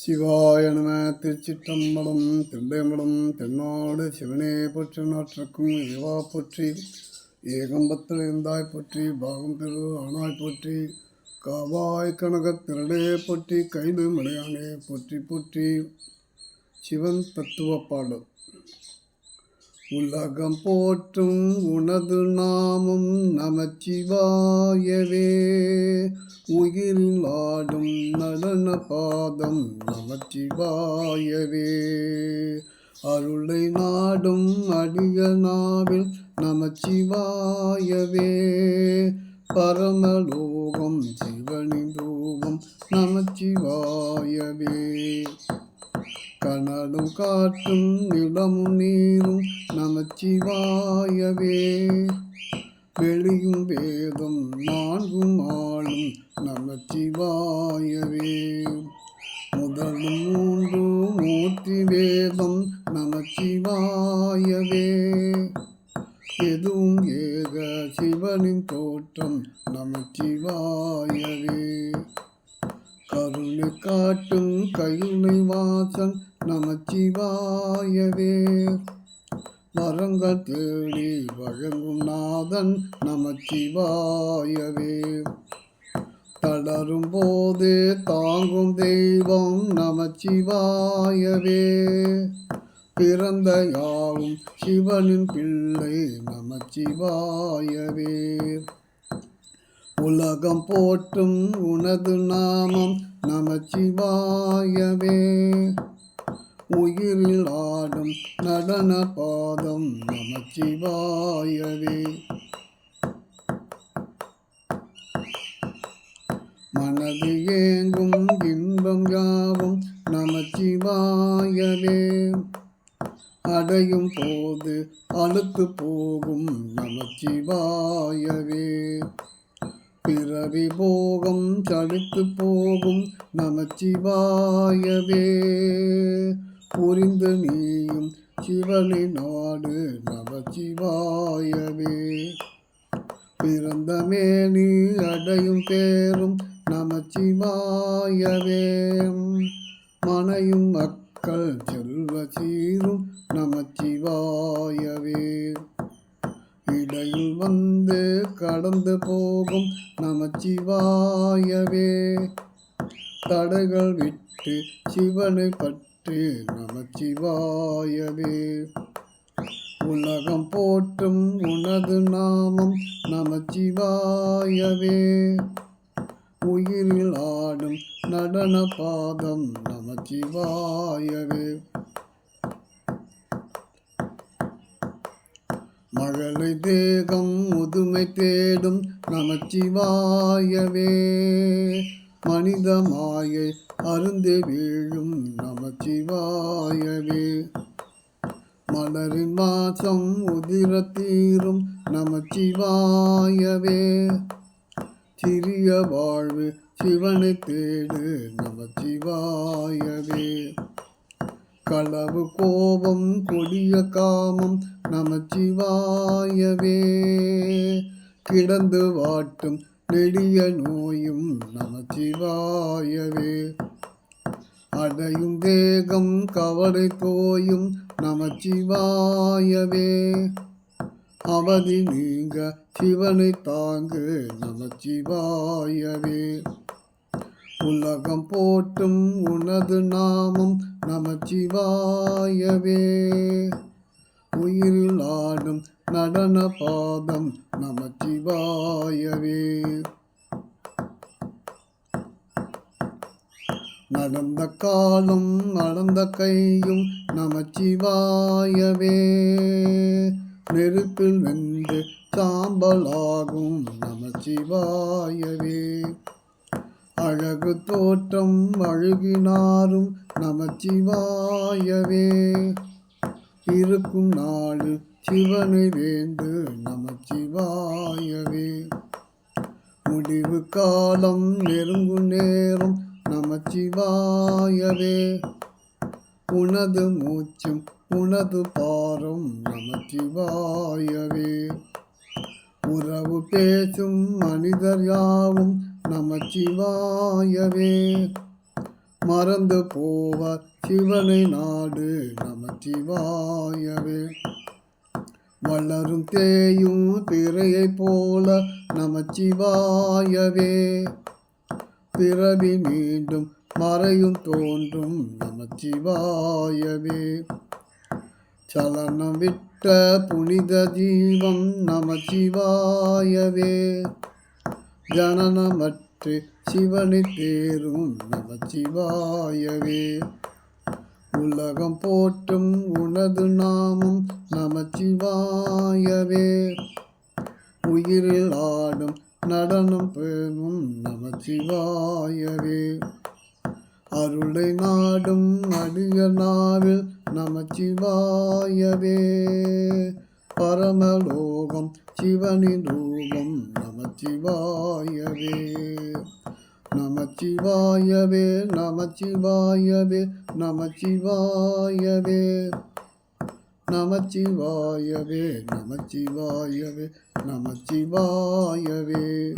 சிவாய நம திருச்சிற்றம்பலம் திண்டையம்பலம் தென்னாடு சிவனே போற்றி நாற்றுக்கும் இவா போற்றி ஏகம்பத்தில் இருந்தாய் போற்றி பாகம் திரு ஆனாய் போற்றி காவாய் கனக திருடே போற்றி கைது மலையானே போற்றி போற்றி. சிவன் தத்துவ பாடல். உலகம் போற்றும் உனது நாமம் நமச்சிவாயவே. உயிரில் ஆடும் நடன பாதம் நமச்சிவாயவே. அருளை நாடும் அடிய நாவில் நமச்சிவாயவே. பரமலோகம் சிவனின் ரூபம் நமச்சிவாயவே. கனலும் காற்றும் நிலமும் நீரும் நமச்சிவாயவே. வெளியும் வேதம் நான்கும் ஆளும் நமச்சிவாயவே. முதலும் மூன்று மூர்த்தி வேதம் நமச்சிவாயவே. எதுவும் ஏக சிவனின் தோற்றம் நமச்சிவாயவே. கருணை காட்டும் கையுனை வாசன் நமச்சிவாயவே. வரங்கள் தேடி வழங்கும் நாதன் நமச்சிவாயவே. தளரும் போது தாங்கும் தெய்வம் நமச்சிவாயவே. பிறந்த யாவும் சிவனின் பிள்ளை நமச்சிவாயவே. உலகம் போற்றும் உனது நாமம் நமச்சிவாயவே உயிரில் ஆடும் நடன பாதம் நமச்சிவாயவே மனது ஏங்கும் இன்பம் யாவும் நமச்சிவாயவே அடையும் போது அழுத்து போகும் நமச்சிவாயவே பிறவி போகம் சலித்து போகும் நமச்சிவாயவே. புரிந்து நீயும் சிவனை நாடு நமச்சிவாயவே. பிறந்த மேனி அடையும் பேரும் நமச்சிவாயவே. மனையும் மக்கள் செல்வ சீரும் நமச்சிவாயவே. இடையில் வந்து கடந்து போகும் நமச்சிவாயவே. தடைகள் விட்டு சிவனை பற்றி நமச்சிவாயவே. உலகம் போற்றும் உனது நாமம் நமச்சிவாயவே. உயிரில் ஆடும் நடன பாதம் நமச்சிவாயவே. மழலை தேகம் முதுமை தேடும் நமச்சிவாயவே. மனித மாயை அருந்து வீழும் நமச்சிவாயவே. மலரின் மாசம் உதிர தீரும் நமச்சிவாயவே. சிறிய வாழ்வு சிவனை தேடு நமச்சிவாயவே. களவு கோபம் கொடிய காமம் நமச்சிவாயவே. கிடந்து வாட்டும் நெடிய நோயும் நமச்சிவாயவே. அடையும் வேகம் கவலை தோயும் நமச்சிவாயவே. அவதி நீங்க சிவனை தாங்கு நமச்சிவாயவே. உலகம் போற்றும் உனது நாமம் நமச்சிவாயவே. உயிரில் ஆடும் நடன பாதம் நமச்சிவாயவே. நடந்த காலம் நடந்த கையும் நமச்சிவாயவே. நெருப்பில் வென்று சாம்பலாகும் நமச்சிவாயவே. அழகு தோற்றம் அழுகினாரும் நமச்சிவாயவே. இருக்கும் நாடு சிவனை வேண்டு நமச்சிவாயவே. முடிவு காலம் நெருங்கும் நேரம் நமச்சிவாயவே. உனது மூச்சும் உனது பாரம் நமச்சிவாயவே. உறவு பேசும் மனிதர் யாவும் நமச்சிவாயவே. மறந்து போவார் சிவனை நாடு நமச்சிவாயவே. வளரும் தேயும் பிறையைப் போல நமச்சிவாயவே. பிறவி மீண்டும் மறையும் தோன்றும் நமச்சிவாயவே. சலனம் விட்ட புனித ஜீவம் நமச்சிவாயவே. ஜனனமற்று சிவனை தேரும் நம சிவாயவே உலகம் போற்றும் உனது நாமம் நமச்சிவாயவே. உயிரில் ஆடும் நடனம் பெறும் நமச்சிவாயவே. அருளை நாடும் அடிய நாவில் நமச்சிவாயவே. பரமலோகம் சிவனின் ரூபம் நமச்சிவாயவே. நமச்சிவாயவே நமச்சிவாயவே நமச்சிவாயவே. நமச்சிவாயவே நமச்சிவாயவே நமச்சிவாயவே.